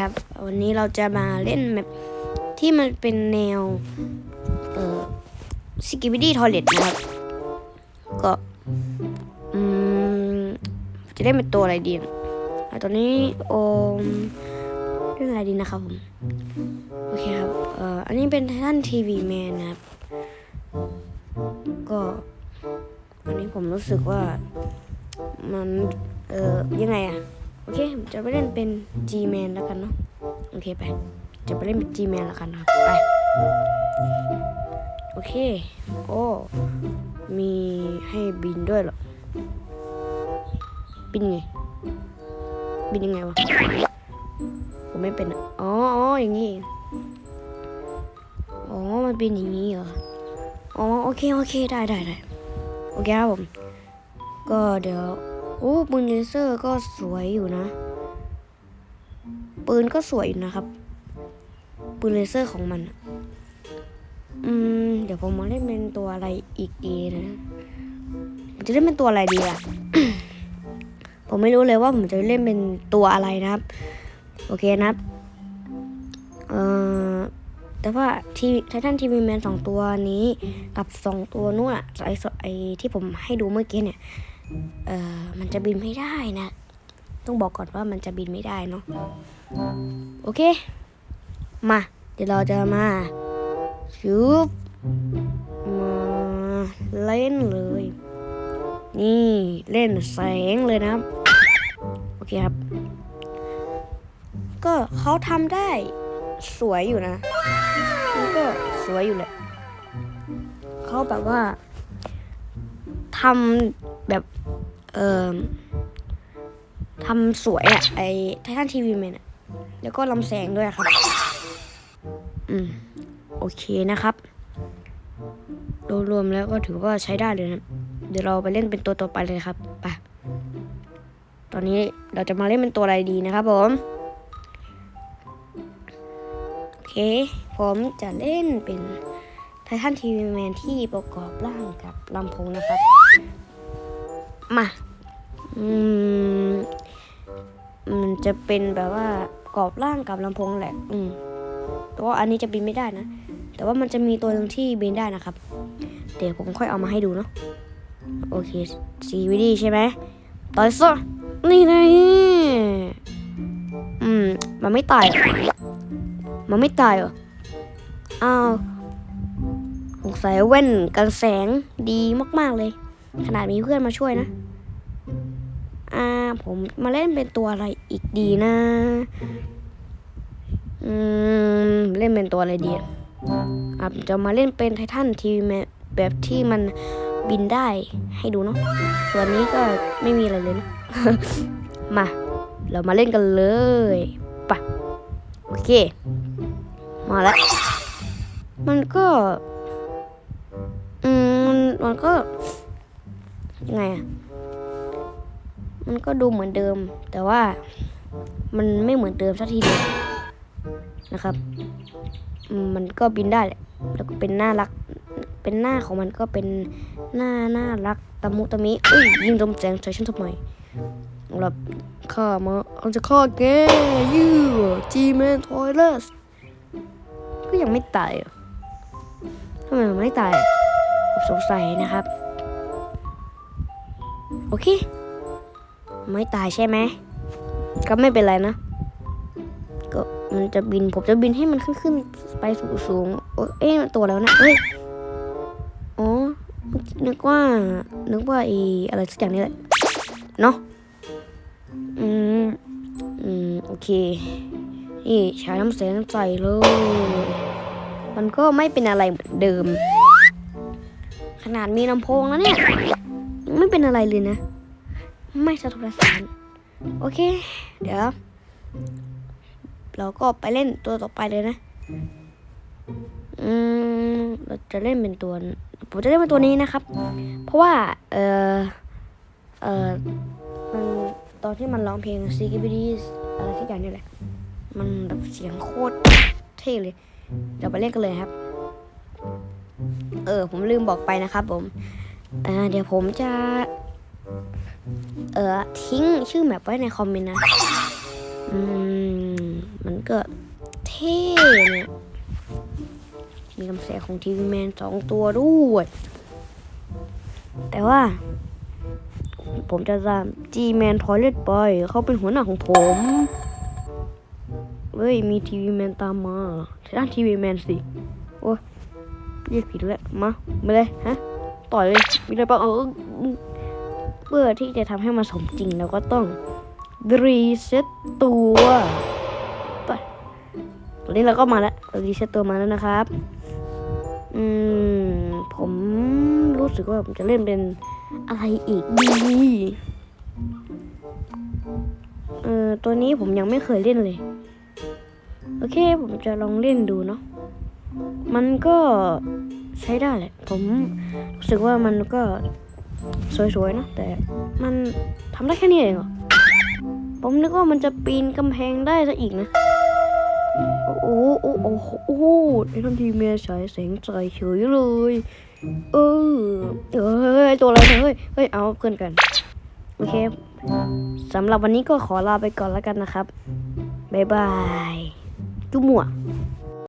ครับ วันนี้เราจะมาเล่นแบบที่มันเป็นแนว เอ่อสกิบิดี้ทอเล็ตนะครับ ก็อืมจะได้เป็นตัวอะไรดีตอนนี้โอมเรื่องอะไรดีนะครับผม โอเคครับ เอ่อ อันนี้เป็นท่านทีวีแมนนะครับ ก็อันนี้ผมรู้สึกว่ามัน เอ่อ ยังไงอะ โอเคผมจะไปเล่นเป็น G-Man แล้วกันเนาะโอเคไป จะไปเล่นเป็น G-Man แล้วกันนะครับไปโอเค โอ้มีให้บินด้วยเหรอบินไงบินยังไงวะผมไม่เป็นอ๋ออ๋ออย่างนี้องอ๋อมันเป็นอย่างนี้เหรออ๋อโอเคโอเคได้ได้ได้โอเคครับผมก็เดี๋ยว โอ้ปืนเลเซอร์ก็สวยอยู่นะ ปืนก็สวยอยู่นะครับ ปืนเลเซอร์ของมัน อืม เดี๋ยวผมมาเล่นเป็นตัวอะไรอีกดีนะผมจะเล่นเป็นตัวอะไรดีอะผมไม่รู้เลยว่าผมจะเล่นเป็นตัวอะไรนะครับ โอเคนะครับ เอ่อ แต่ว่าทีไททันทีวีแมนสองตัวนี้กับสองตัวนู้นอะไอไอที่ผมให้ดูเมื่อกี้เนี่ย เอ่อมันจะบินไม่ได้นะ ต้องบอกก่อนว่ามันจะบินไม่ได้เนาะโอเค มา เดี๋ยวเราจะมาชุบมาเล่นเลย นี่เล่นแสงเลยนะโอเคครับ ก็เขาทำได้สวยอยู่นะมันก็สวยอยู่แหละเขาแบบว่าทำ แบบ เอ่อทำสวยอะไอไททันทีวีแมนอะแล้วก็ลำแสงด้วยครับ อืม โอเคนะครับรวมแล้วก็ถือว่าใช้ได้เลยนะ เดี๋ยวเราไปเล่นเป็นตัวต่อไปเลยครับไปตอนนี้เราจะมาเล่นเป็นตัวอะไรดีนะครับผม โอเค ผมจะเล่นเป็นไททันทีวีแมนที่ประกอบร่างกับลำโพงนะครับ มาอืมมันจะเป็นแบบว่ากรอบร่างกับลำโพงแหละอืมแต่ว่าอันนี้จะบินไม่ได้นะ แต่ว่ามันจะมีตัวหนึ่งที่บินได้นะครับ เดี๋ยวผมค่อยเอามาให้ดูเนาะโอเคซีวีดีใช่ไหมต่อยซะนี่ไงอืม มันไม่ตาย มันไม่ตายเหรอ อ้าวสงสัยแว่นกันแสงดีมาก ๆ เลย ขนาดมีเพื่อนมาช่วยนะ อ่า ผมมาเล่นเป็นตัวอะไรอีกดีนะ อืม เล่นเป็นตัวอะไรดีอะจะมาเล่นเป็นไททันทีแมแบบที่มันบินได้ให้ดูเนาะ ส่วนนี้ก็ไม่มีอะไรเลยนะ มา เรามาเล่นกันเลยปะโอเค มาแล้ว มันก็ อืม มันก็ ยังไงอะมันก็ดูเหมือนเดิม แต่ว่ามันไม่เหมือนเดิมสักทีเดียวนะครับ มันก็บินได้แหละ แล้วก็เป็นน่ารัก เป็นหน้าของมันก็เป็นหน้าน่ารักตะมุตะมิเอ้ยยิงลมแสงใส่ฉันทำไมสำหรับข้ามาเอาจะฆ่าแกยูจีแมนทอยเลสก็ยังไม่ตายทำไมมันไม่ตายผมสงสัยนะครับ โอเค ไม่ตายใช่ไหม ก็ไม่เป็นไรนะ ก็มันจะบิน ผมจะบินให้มันขึ้นขึ้นไปสูงสูงเอ๊ะมันตัวแล้วนะเอ้ย อ๋อ นึกว่า นึกว่าไอีอะไรสักอย่างนี้แหละ เนาะอืม อืม โอเค นี่ใช้น้ำแสงใส่เลย มันก็ไม่เป็นอะไรเหมือนเดิม ขนาดมีลำโพงแล้วเนี่ย ไม่เป็นอะไรเลยนะ ไม่สะทกสะท้านโอเค เดี๋ยว เราก็ไปเล่นตัวต่อไปเลยนะ อืม เราจะเล่นเป็นตัว ผมจะเล่นเป็นตัวนี้นะครับ เพราะว่า เออเออมันตอนที่มันร้องเพลง s e c r e t y อะไรสักอย่างนี่แหละ มันแบบเสียงโคตรเท่เลย เดี๋ยวไปเล่นกันเลยครับ เออ ผมลืมบอกไปนะครับผม ออเดี๋ยวผมจะ เออทิ้งชื่อแมปไว้ในคอมเมนต์นะ อืมแมก็เท่เนี่ย มีลำแสงของทีวีแมนสองตัวด้วย แต่ว่า ผมจะตามจีแมนทอยเล็ตไปเขาเป็นหัวหน้าของผมเฮ้ย มีทีวีแมนตามมาด้านทีวีแมนสิ โอ้ยเรียกผิดแล้ว มา มาเลย ฮะ ต่อยเลยมีอะไรบ้างเออเพื่อที่จะทำให้มันสมจริงเราก็ต้องรีเซ็ตตัวไปตอนนี้เราก็มาแล้วเรารีเซ็ตตัวมาแล้วนะครับ อืม ผมรู้สึกว่าผมจะเล่นเป็นอะไรอีกดีเออตัวนี้ผมยังไม่เคยเล่นเลย โอเค ผมจะลองเล่นดูเนาะมันก็ ใช้ได้แหละ ผมรู้สึกว่ามันก็สวยๆนะ แต่มันทำได้แค่นี้เองเหรอ ผมนึกว่ามันจะปีนกำแพงได้ซะอีกนะ โอ้โหโอ้โหโอ้โหไอ้ทันทีเมียฉายแสงใจเฉยเลย เออเอ้ย ตัวอะไรเนี่ยเฮ้ย เฮ้ย เอาเพื่อนกัน โอเคสำหรับวันนี้ก็ขอลาไปก่อนแล้วกันนะครับ บ๊ายบายจุ๊บหมวก